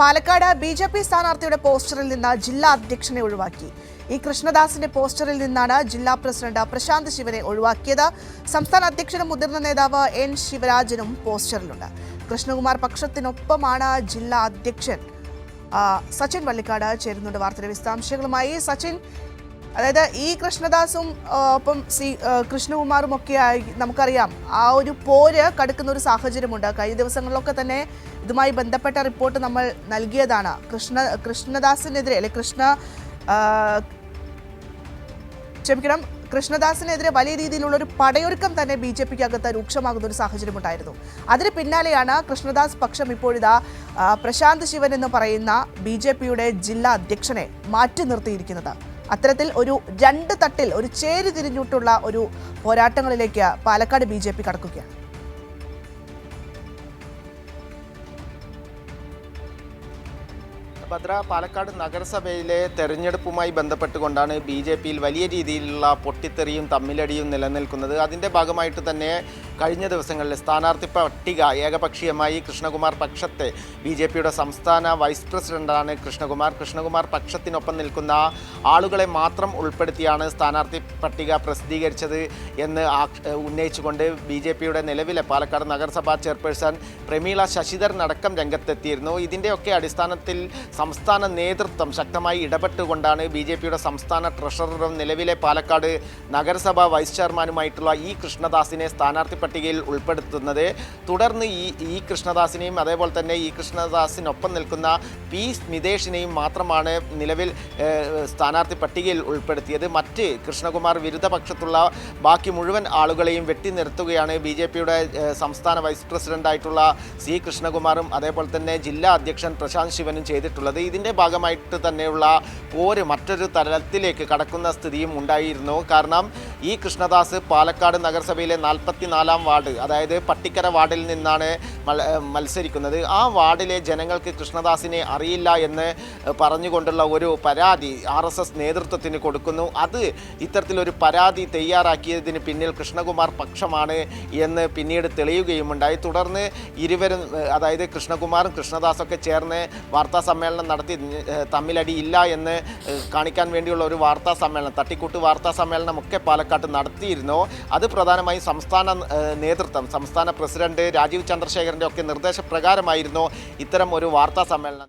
Palakkad B J P സ്ഥാനാർത്ഥിയുടെ പോസ്റ്ററിൽ നിന്ന് ജില്ലാ അധ്യക്ഷനെ ഒഴിവാക്കി. ഇ കൃഷ്ണദാസിന്റെ പോസ്റ്ററിൽ നിന്നാണ് ജില്ലാ പ്രസിഡന്റ് പ്രശാന്ത് ശിവനെ ഒഴിവാക്കിയത്. സംസ്ഥാന അധ്യക്ഷനും മുതിർന്ന നേതാവ് എൻ ശിവരാജനും പോസ്റ്ററിലുണ്ട്. കൃഷ്ണകുമാർ പക്ഷത്തിനൊപ്പമാണ് ജില്ലാ അധ്യക്ഷൻ സച്ചിൻ വള്ളിക്കാട് ചേരുന്നുണ്ട്. വാർത്തയുടെ വിശദാംശങ്ങളുമായി സച്ചിൻ അതായത് ഈ കൃഷ്ണദാസും ഒപ്പം സി കൃഷ്ണകുമാറും ഒക്കെ ആയി നമുക്കറിയാം ആ ഒരു പോര് കടുക്കുന്ന ഒരു സാഹചര്യമുണ്ട്. കഴിഞ്ഞ ദിവസങ്ങളിലൊക്കെ തന്നെ ഇതുമായി ബന്ധപ്പെട്ട റിപ്പോർട്ട് നമ്മൾ നൽകിയതാണ്. കൃഷ്ണ കൃഷ്ണദാസിനെതിരെ അല്ലെ കൃഷ്ണ ക്ഷമിക്കണം കൃഷ്ണദാസിനെതിരെ വലിയ രീതിയിലുള്ള ഒരു പടയൊരുക്കം തന്നെ ബി ജെ പിക്ക് അകത്ത് രൂക്ഷമാകുന്ന ഒരു സാഹചര്യമുണ്ടായിരുന്നു. അതിന് പിന്നാലെയാണ് കൃഷ്ണദാസ് പക്ഷം ഇപ്പോഴിതാ പ്രശാന്ത് ശിവൻ എന്ന് പറയുന്ന ബി ജില്ലാ അധ്യക്ഷനെ മാറ്റി നിർത്തിയിരിക്കുന്നത്. അത്തരത്തിൽ ഒരു രണ്ട് തട്ടിൽ ഒരു ചേരി തിരിഞ്ഞിട്ടുള്ള ഒരു പോരാട്ടങ്ങളിലേക്ക് പാലക്കാട് ബി ജെ പി കടക്കുകയാണ്. ഭദ്ര പാലക്കാട് നഗരസഭയിലെ തെരഞ്ഞെടുപ്പുമായി ബന്ധപ്പെട്ടുകൊണ്ടാണ് ബി ജെ പിയിൽ വലിയ രീതിയിലുള്ള പൊട്ടിത്തെറിയും തമ്മിലടിയും നിലനിൽക്കുന്നത്. അതിന്റെ ഭാഗമായിട്ട് തന്നെ കഴിഞ്ഞ ദിവസങ്ങളിൽ സ്ഥാനാർത്ഥി പട്ടിക ഏകപക്ഷീയമായി കൃഷ്ണകുമാർ പക്ഷത്തെ ബി ജെ പിയുടെ സംസ്ഥാന വൈസ് പ്രസിഡന്റാണ് കൃഷ്ണകുമാർ. കൃഷ്ണകുമാർ പക്ഷത്തിനൊപ്പം നിൽക്കുന്ന ആളുകളെ മാത്രം ഉൾപ്പെടുത്തിയാണ് സ്ഥാനാർത്ഥി പട്ടിക പ്രസിദ്ധീകരിച്ചത് എന്ന് ഉന്നയിച്ചുകൊണ്ട് ബി ജെ പിയുടെ നിലവിലെ പാലക്കാട് നഗരസഭാ ചെയർപേഴ്സൺ പ്രമീള ശശിധരൻ അടക്കം രംഗത്തെത്തിയിരുന്നു. ഇതിന്റെയൊക്കെ അടിസ്ഥാനത്തിൽ സംസ്ഥാന നേതൃത്വം ശക്തമായി ഇടപെട്ടുകൊണ്ടാണ് ബി ജെ പിയുടെ സംസ്ഥാന ട്രഷററും നിലവിലെ പാലക്കാട് നഗരസഭാ വൈസ് ചെയർമാനുമായിട്ടുള്ള ഇ കൃഷ്ണദാസിനെ സ്ഥാനാർത്ഥി പട്ടികയിൽ ഉൾപ്പെടുത്തുന്നത്. തുടർന്ന് ഈ ഇ കൃഷ്ണദാസിനെയും അതേപോലെ തന്നെ ഇ കൃഷ്ണദാസിനൊപ്പം നിൽക്കുന്ന പി സ്മിതേഷിനെയും മാത്രമാണ് നിലവിൽ സ്ഥാനാർത്ഥി പട്ടികയിൽ ഉൾപ്പെടുത്തിയത്. മറ്റ് കൃഷ്ണകുമാർ വിരുദ്ധപക്ഷത്തുള്ള ബാക്കി മുഴുവൻ ആളുകളെയും വെട്ടി നിർത്തുകയാണ് ബി ജെ പിയുടെ സംസ്ഥാന വൈസ് പ്രസിഡന്റായിട്ടുള്ള സി കൃഷ്ണകുമാറും അതേപോലെ തന്നെ ജില്ലാ അധ്യക്ഷൻ പ്രശാന്ത് ശിവനും ചെയ്തിട്ടുള്ളത്. ഇതിന്റെ ഭാഗമായിട്ട് തന്നെയുള്ള പോര് മറ്റൊരു തലത്തിലേക്ക് കടക്കുന്ന സ്ഥിതിയും ഉണ്ടായിരുന്നു. കാരണം ഇ കൃഷ്ണദാസ് പാലക്കാട് നഗരസഭയിലെ നാൽപ്പത്തിനാലാം വാർഡ് അതായത് പട്ടിക്കര വാർഡിൽ നിന്നാണ് മത്സരിക്കുന്നത്. ആ വാർഡിലെ ജനങ്ങൾക്ക് കൃഷ്ണദാസിനെ അറിയില്ല എന്ന് പറഞ്ഞുകൊണ്ടുള്ള ഒരു പരാതി ആർ എസ് എസ് നേതൃത്വത്തിന് കൊടുക്കുന്നു. അത് ഇത്തരത്തിലൊരു പരാതി തയ്യാറാക്കിയതിന് പിന്നിൽ കൃഷ്ണകുമാർ പക്ഷമാണ് എന്ന് പിന്നീട് തെളിയുകയുമുണ്ടായി. തുടർന്ന് ഇരുവരും അതായത് കൃഷ്ണകുമാറും കൃഷ്ണദാസൊക്കെ ചേർന്ന് വാർത്താ സമ്മേളനം നടത്തി തമ്മിലടി ഇല്ല എന്ന് കാണിക്കാൻ വേണ്ടിയുള്ള ഒരു വാർത്താ സമ്മേളനം തട്ടിക്കൂട്ട് വാർത്താ സമ്മേളനം ഒക്കെ പാലക്കാട്ട് നടത്തിയിരുന്നു. അത് പ്രധാനമായും സംസ്ഥാന നേതൃത്വം. സംസ്ഥാന പ്രസിഡന്റ് രാജീവ് ചന്ദ്രശേഖരന്റെ ഒക്കെ നിർദ്ദേശപ്രകാരമായിരുന്നു ഇത്തരം ഒരു വാർത്താ സമ്മേളനം.